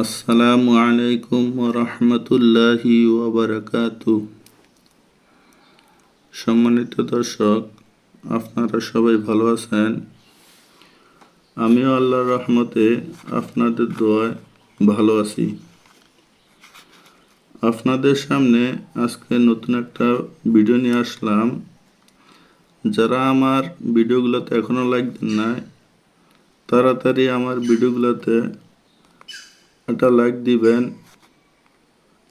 আসসালামু আলাইকুম রহমতুল্লাহি ওবরাকাতু সম্মানিত দর্শক, আপনারা সবাই ভালো আছেন? আমিও আল্লাহর রহমতে আপনাদের দোয়ায় ভালো আছি। আপনাদের সামনে আজকে নতুন একটা ভিডিও নিয়ে আসলাম। যারা আমার ভিডিওগুলোতে এখনও লাইক দেন নাই, তাড়াতাড়ি আমার ভিডিওগুলোতে একটা লাইক দিবেন।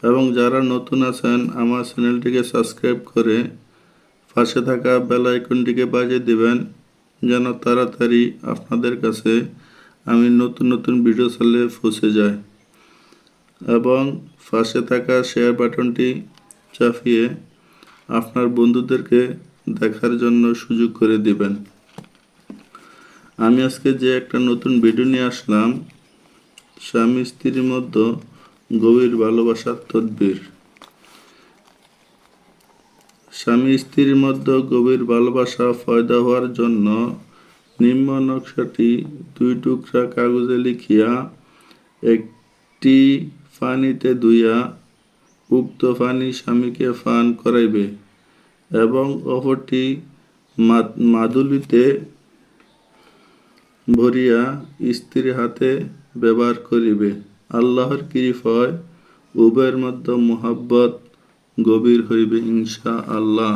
এবং যারা নতুন আছেন, আমার চ্যানেলটিকে সাবস্ক্রাইব করে পাশে থাকা বেল আইকনটিকে বাজিয়ে দিবেন, যেন তাড়াতাড়ি আপনাদের কাছে আমি নতুন নতুন ভিডিও চালে পৌঁছে যায়। এবং পাশে থাকা শেয়ার বাটনটি চাপিয়ে আপনার বন্ধুদেরকে দেখার জন্য সুযোগ করে দিবেন। আমি আজকে যে একটা নতুন ভিডিও নিয়ে আসলাম স্বামী স্ত্রীর মধ্যে গভীর ভালোবাসার তদ্বির। স্বামী স্ত্রীর মধ্যে গভীর ভালোবাসা ফয়দা হওয়ার জন্য নিম্ন নকশাটি দুই টুকরা কাগজে লিখিয়া, একটি পানিতে ধুইয়া উক্ত পানি স্বামীকে পান করাইবে এবং অপরটি মাদুলিতে ভরিয়া স্ত্রীর হাতে ব্যবহার করিবে। আল্লাহর কৃপয় উভয়ের মধ্যে মোহাব্বত গভীর হইবে ইনশা আল্লাহ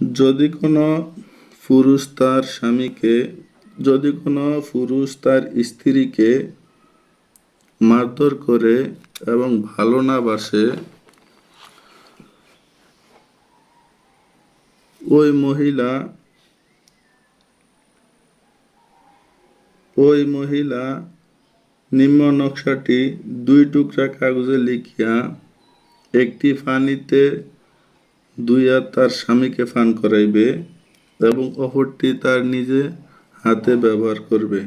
যদি কোনো পুরুষ তার স্বামীকে, যদি কোনো পুরুষ তার স্ত্রীকে মারধর করে এবং ভালো না বাসে, ওই মহিলা ওই মহিলা নিম্ন নকশাটি দুই টুকরা কাগজে লিখিয়া একটি ফানিতে দুইয়া তার স্বামীকে ফান করাইবে এবং অপরটি তার নিজে হাতে ব্যবহার করবে।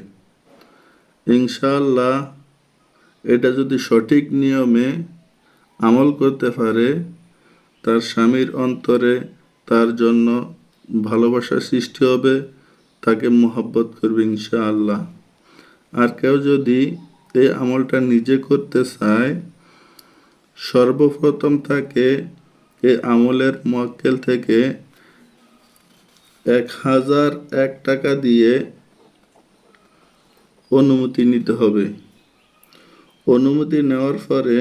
ইনশাআল্লাহ, এটা যদি সঠিক নিয়মে আমল করতে পারে, তার স্বামীর অন্তরে তার জন্য ভালোবাসা সৃষ্টি হবে, তাকে মোহাব্বত করবে ইনশাআল্লাহ। আর কেউ যদি এই আমলটা নিজে করতে চায়, সর্বপ্রথম তাকে এই আমলের মক্কেল থেকে এক হাজার এক টাকা দিয়ে অনুমতি নিতে হবে। অনুমতি নেওয়ার পরে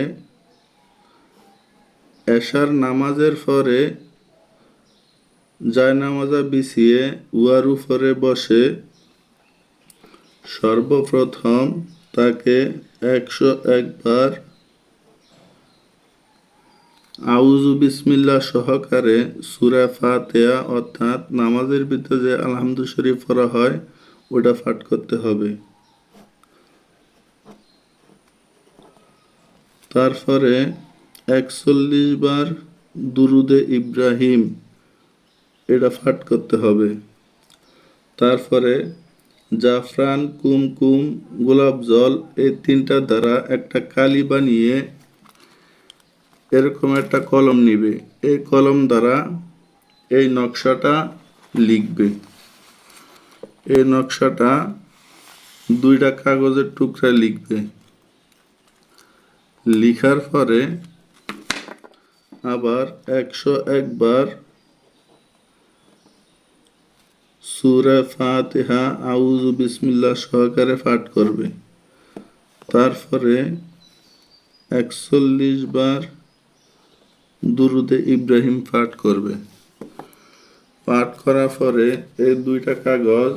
এশার নামাজের পরে জায়নামাজা বিছিয়ে উয়ার উপরে বসে সর্বপ্রথম তাকে একশো একবার আউজু বিসমিল্লা সহকারে সুরা ফাতেয়া অর্থাৎ নামাজের ভিতরে যে আলহামদু শরীফ পড়া হয়, ওটা পাঠ করতে হবে। তারপরে একচল্লিশ বার দুরুদে ইব্রাহিম, এটা পাঠ করতে হবে। তারপরে জাফরান, কুমকুম, গোলাপ জল, এই তিনটা দ্বারা একটা কালি বানিয়ে এরকম একটা কলম নিবে। এই কলম দ্বারা এই নকশাটা লিখবে। এই নকশাটা দুইটা কাগজের টুকরা লিখবে। লিখার পরে আবার একশো একবার সুরা ফাতিহা আউজ বিসমিল্লা সহকারে পাঠ করবে। তারপরে একচল্লিশ বার দুরুদে ইব্রাহিম পাঠ করবে। পাঠ করার পরে এই দুইটা কাগজ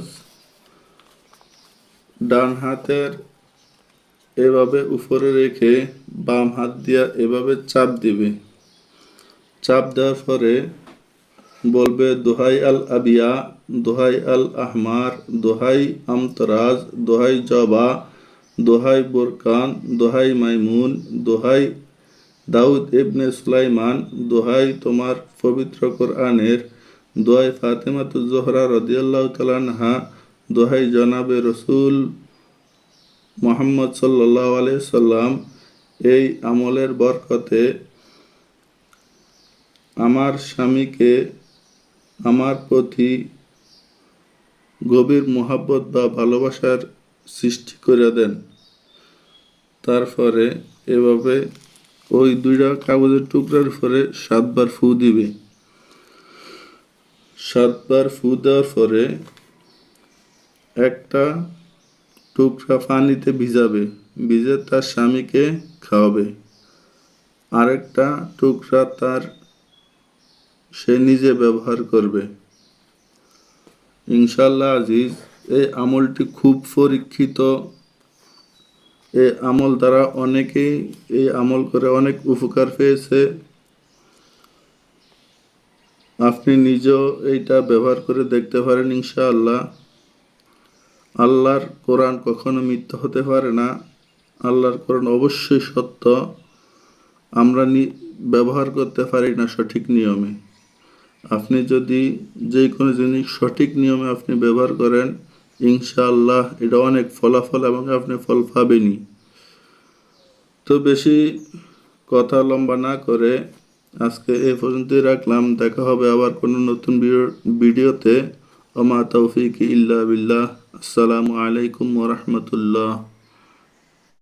ডান হাতের এভাবে উপরে রেখে বাম হাত দিয়া এভাবে চাপ দিবে। চাপ দেওয়ার পরে বলবে, দোহাই আল আবিয়া, দোহাই আল আহমার, দোহাই আমতরাজ, দোহাই জবা, দোহাই বোরকান, দোহাই মাইমুন, দোহাই দাউদ ইবনে সুলাইমান, দোহাই তোমার পবিত্র কোরআনের, দোহাই ফাতেমাতু জোহরা রদিয়াল্লাহ তালানহা দোহাই জনাবে রসুল মোহাম্মদ সাল্লাহ আলাই সাল্লাম, এই আমলের বরকতে আমার স্বামীকে আমার প্রতি গভীর মোহাব্বত বা ভালোবাসার সৃষ্টি করে দেন। তারপরে এভাবে ওই দুইটা কাগজের টুকরার উপরে সাতবার ফু দিবে। সাতবার ফু দেওয়ার পরে একটা টুকরা পানিতে ভিজাবে, ভিজে তার স্বামীকে খাওয়াবে। আরেকটা টুকরা তার সে নিজে ব্যবহার করবে। ইনশাল্লাহ আজিজ এই আমলটি খুব পরীক্ষিত। এই আমল দ্বারা অনেকেই এই আমল করে অনেক উপকার পেয়েছে। আপনি নিজেও এইটা ব্যবহার করে দেখতে পারেন ইনশাআল্লাহ। আল্লাহর কোরআন কখনো মিথ্যা হতে পারে না। আল্লাহর কোরআন অবশ্যই সত্য। আমরা ব্যবহার করতে পারি না সঠিক নিয়মে। আপনি যদি যে কোনো জিনিস সঠিক নিয়মে আপনি ব্যবহার করেন, ইনশাআল্লাহ এটা অনেক ফলাফল এবং আপনি ফল পাবেনই। তো বেশি কথা লম্বা না করে আজকে এ পর্যন্তই রাখলাম। দেখা হবে আবার কোনো নতুন ভিডিও- ভিডিওতে। ওমা তৌফিক ইল্লা বিল্লাহ। আসসালামু আলাইকুম ওরহমতুল্লাহ